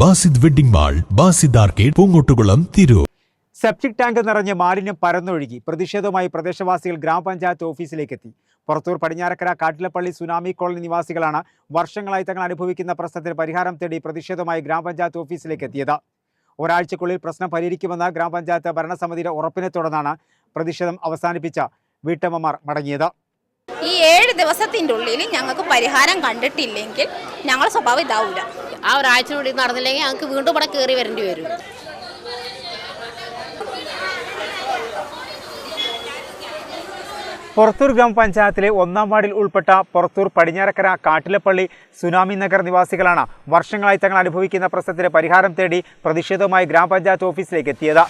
Basid wedding mall Basid arcade Poongottukulam Tirur. Septic tank നിറഞ്ഞ് മാലിന്യം പരന്നൊഴുകി. പ്രതിഷേധവുമായി പ്രദേശവാസികൾ ഗ്രാമപഞ്ചായത്ത് ഓഫീസിലേക്ക് എത്തി പുറത്തൂർ പടിഞ്ഞാറക്കര കാട്ടിലപ്പള്ളി സുനാമി കോളനി നിവാസികളാണ് വർഷങ്ങളായി തങ്ങൾ അനുഭവിക്കുന്ന പ്രശ്നത്തിന് പരിഹാരം തേടി പ്രതിഷേധവുമായി ഗ്രാമപഞ്ചായത്ത് ഓഫീസിലേക്ക് എത്തിയത് ഒരാഴ്ചക്കുള്ളിൽ പ്രശ്നം പരിഹരിക്കുമെന്ന ഗ്രാമപഞ്ചായത്ത് ഭരണസമിതിയുടെ ഉറപ്പിനെ തുടർന്നാണ് പ്രതിഷേധം അവസാനിപ്പിച്ച വീട്ടമ്മമാർ മടങ്ങിയത്. ഈ ഏഴ് ദിവസത്തിന്റെ ഉള്ളിൽ ഞങ്ങൾക്ക് പരിഹാരം കണ്ടിട്ടില്ലെങ്കിൽ ഞങ്ങളുടെ സ്വഭാവം ഇതാവൂല. ആ ഒരാഴ്ചനുള്ളിൽ നടന്നില്ലെങ്കിൽ ഞങ്ങൾക്ക് വീണ്ടും ഇവിടെ കയറി വരേണ്ടി വരും. പുറത്തൂർ ഗ്രാമപഞ്ചായത്തിലെ ഒന്നാം വാർഡിൽ ഉൾപ്പെട്ട പുറത്തൂർ പടിഞ്ഞാറക്കര കാട്ടിലപ്പള്ളി സുനാമി നഗർ നിവാസികളാണ് വർഷങ്ങളായി തങ്ങൾ അനുഭവിക്കുന്ന പ്രശ്നത്തിന് പരിഹാരം തേടി പ്രതിഷേധവുമായി ഗ്രാമപഞ്ചായത്ത് ഓഫീസിലേക്ക് എത്തിയത്.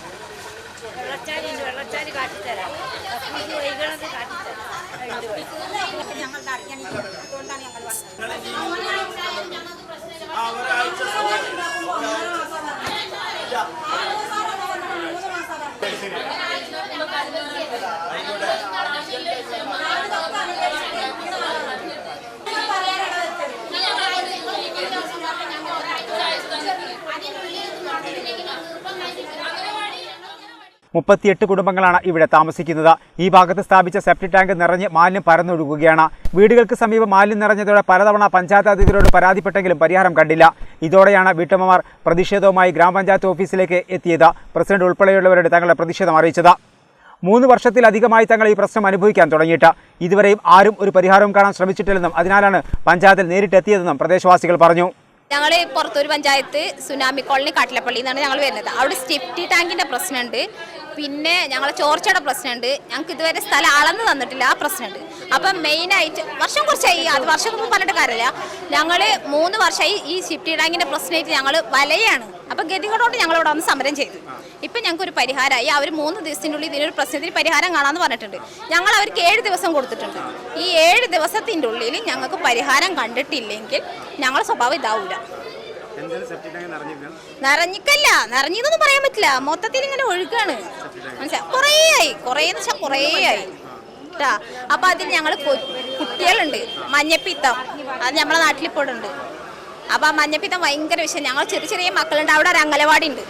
മുപ്പത്തിയെട്ട് കുടുംബങ്ങളാണ് ഇവിടെ താമസിക്കുന്നത്. ഈ ഭാഗത്ത് സ്ഥാപിച്ച സെപ്റ്റി ടാങ്ക് നിറഞ്ഞ് മാലിന്യം പരന്നൊഴുകുകയാണ്. വീടുകൾക്ക് സമീപം മാലിന്യം നിറഞ്ഞതോടെ പലതവണ പഞ്ചായത്ത് അധികൃതരോട് പരാതിപ്പെട്ടെങ്കിലും പരിഹാരം കണ്ടില്ല. ഇതോടെയാണ് വീട്ടമ്മമാർ പ്രതിഷേധവുമായി ഗ്രാമപഞ്ചായത്ത് ഓഫീസിലേക്ക് എത്തിയത്. പ്രസിഡന്റ് ഉൾപ്പെടെയുള്ളവരുടെ തങ്ങളുടെ പ്രതിഷേധം അറിയിച്ചത്. മൂന്ന് വർഷത്തിലധികമായി തങ്ങൾ ഈ പ്രശ്നം അനുഭവിക്കാൻ തുടങ്ങിയിട്ട്. ഇതുവരെയും ആരും ഒരു പരിഹാരവും കാണാൻ ശ്രമിച്ചിട്ടില്ലെന്നും അതിനാലാണ് പഞ്ചായത്തിൽ നേരിട്ടെത്തിയതെന്നും പ്രദേശവാസികൾ പറഞ്ഞു. ഞങ്ങൾ പുറത്തൊരു പഞ്ചായത്ത് സുനാമി കോളനി കാട്ടിലപ്പള്ളി എന്നാണ് ഞങ്ങൾ വരുന്നത്. അവിടെ സ്റ്റെപ്റ്റി ടാങ്കിന്റെ പ്രശ്നമുണ്ട്. പിന്നെ ഞങ്ങളെ ചോർച്ചയുടെ പ്രശ്നമുണ്ട്. ഞങ്ങൾക്ക് ഇതുവരെ സ്ഥലം അളന്ന് തന്നിട്ടില്ല. ആ പ്രശ്നമുണ്ട്. അപ്പം മെയിനായിട്ട് വർഷം കുറച്ചായി. അത് വർഷം മുമ്പ് പറഞ്ഞിട്ട് കാര്യമില്ല. ഞങ്ങൾ മൂന്ന് വർഷമായി ഈ ഷിഫ്റ്റി ടാങ്കിന്റെ പ്രശ്നമായിട്ട് ഞങ്ങൾ വലയാണ്. അപ്പം ഗതികളോട് ഞങ്ങളിവിടെ വന്ന് സമരം ചെയ്തു. ഇപ്പം ഞങ്ങൾക്ക് ഒരു പരിഹാരമായി അവർ മൂന്ന് ദിവസത്തിനുള്ളിൽ ഇതിനൊരു പ്രശ്നത്തിന് പരിഹാരം കാണാമെന്ന് പറഞ്ഞിട്ടുണ്ട്. ഞങ്ങൾ അവർക്ക് ഏഴ് ദിവസം കൊടുത്തിട്ടുണ്ട്. ഈ ഏഴ് ദിവസത്തിന്റെ ഉള്ളിൽ ഞങ്ങൾക്ക് പരിഹാരം കണ്ടിട്ടില്ലെങ്കിൽ ഞങ്ങളുടെ സ്വഭാവം ഇതാവൂല. നിറഞ്ഞിക്കല്ല. നിറഞ്ഞിന്നൊന്നും പറയാൻ പറ്റില്ല. മൊത്തത്തിൽ ഇങ്ങനെ ഒഴുകാണ്. മനസ്സിലായി കുറേ ആയി കുറേ എന്ന് വെച്ചാൽ കുറേ ആയി കേട്ടാ അപ്പൊ അതിൽ ഞങ്ങൾ കുട്ടികളുണ്ട്. മഞ്ഞപ്പിത്തം. അത് നമ്മളെ നാട്ടിൽ ഇപ്പോൾ ഉണ്ട് അപ്പൊ ആ മഞ്ഞപ്പിത്തം ഭയങ്കര വിഷയം. ഞങ്ങൾ ചെറിയ ചെറിയ മക്കളുണ്ട്. അവിടെ ഒരു അംഗലവാടി ഉണ്ട്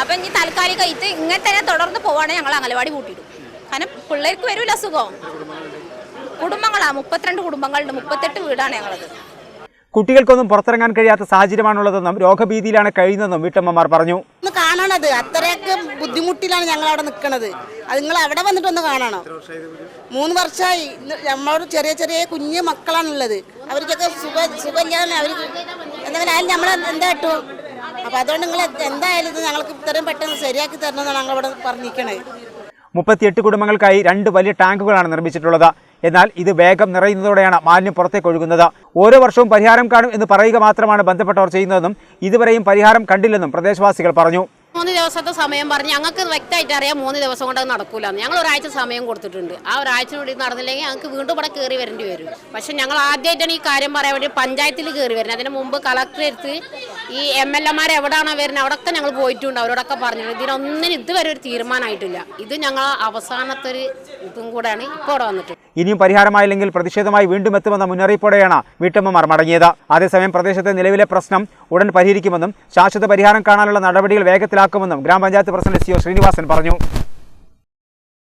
അപ്പൊ ഇനി താൽക്കാലിക ഇത് ഇങ്ങനെ തന്നെ തുടർന്ന് പോവാണെങ്കിൽ ഞങ്ങൾ അംഗലവാടി കൂട്ടിയിടും കാരണം പിള്ളേർക്ക് വരൂല അസുഖം കുടുംബങ്ങളാ. മുപ്പത്തിരണ്ട് കുടുംബങ്ങളുണ്ട്. മുപ്പത്തെട്ട് വീടാണ് ഞങ്ങളത്. കുട്ടികൾക്കൊന്നും പുറത്തിറങ്ങാൻ കഴിയാത്ത സാഹചര്യമാണുള്ളതെന്നും രോഗഭീതിയിലാണ് കഴിയുന്നതെന്നും വീട്ടമ്മമാർ പറഞ്ഞു. ഒന്ന് കാണണത്. അത്രയൊക്കെ ബുദ്ധിമുട്ടിലാണ് ഞങ്ങൾ അവിടെ നിൽക്കുന്നത് അത് നിങ്ങൾ അവിടെ വന്നിട്ട് ഒന്ന് കാണണം? മൂന്ന് വർഷമായി നമ്മളോട് ചെറിയ ചെറിയ കുഞ്ഞു മക്കളാണുള്ളത്. അവർക്കൊക്കെ സുഖ സുഖമില്ലാതെ അവർ എന്തെങ്കിലും നമ്മൾ എന്താ കിട്ടും അപ്പം അതുകൊണ്ട് നിങ്ങൾ എന്തായാലും ഇത് ഞങ്ങൾക്ക് ഇത്രയും പെട്ടെന്ന് ശരിയാക്കി തരണമെന്നാണ് ഞങ്ങൾ ഇവിടെ പറഞ്ഞിരിക്കണത്. മുപ്പത്തിയെട്ട് കുടുംബങ്ങൾക്കായി രണ്ട് വലിയ ടാങ്കുകളാണ് നിർമ്മിച്ചിട്ടുള്ളത്. എന്നാൽ ഇത് വേഗം നിറയുന്നതോടെയാണ് മാലിന്യം പുറത്തേക്ക് ഒഴുകുന്നത്. ഓരോ വർഷവും പരിഹാരം കാണും എന്ന് പറയുക മാത്രമാണ് ബന്ധപ്പെട്ടവർ ചെയ്യുന്നതെന്നും ഇതുവരെയും പരിഹാരം കണ്ടില്ലെന്നും പ്രദേശവാസികൾ പറഞ്ഞു. മൂന്ന് ദിവസത്തെ സമയം പറഞ്ഞ് ഞങ്ങൾക്ക് വ്യക്തമായിട്ട് അറിയാം മൂന്ന് ദിവസം കൊണ്ട് നടക്കൂല ഞങ്ങൾ ഒരാഴ്ച സമയം കൊടുത്തിട്ടുണ്ട്. ആ ഒരാഴ്ചനുള്ളിൽ നടന്നില്ലെങ്കിൽ ഞങ്ങൾക്ക് വീണ്ടും ഇവിടെ കയറി വരേണ്ടി വരും. പക്ഷെ ഞങ്ങൾ ആദ്യമായിട്ടാണ് ഈ കാര്യം പറയാൻ വേണ്ടി പഞ്ചായത്തിൽ കയറി വരുന്നത്. അതിന് മുമ്പ് കളക്ടർ എടുത്ത് ഈ എം എൽ എമാർ എവിടെയാണോ വരുന്നത് അവിടെയൊക്കെ ഞങ്ങൾ പോയിട്ടുണ്ട്. അവരോടൊക്കെ പറഞ്ഞിട്ടുണ്ട്. ഇതിനൊന്നിനും ഇതുവരെ ഒരു തീരുമാനമായിട്ടില്ല. ഇത് ഞങ്ങൾ അവസാനത്തെ ഒരു ഇതും കൂടെയാണ് ഇപ്പോൾ വന്നിട്ട് ഇനിയും പരിഹാരമായില്ലെങ്കിൽ പ്രതിഷേധമായി വീണ്ടും എത്തുമെന്ന മുന്നറിയിപ്പോടെയാണ് വീട്ടമ്മമാർ മടങ്ങിയത്. അതേസമയം പ്രദേശത്തെ നിലവിലെ പ്രശ്നം ഉടൻ പരിഹരിക്കുമെന്നും ശാശ്വത പരിഹാരം കാണാനുള്ള നടപടികൾ വേഗത്തിലാക്കുമെന്നും ഗ്രാമപഞ്ചായത്ത് പ്രസിഡന്റ് സി ഒ ശ്രീനിവാസൻ പറഞ്ഞു.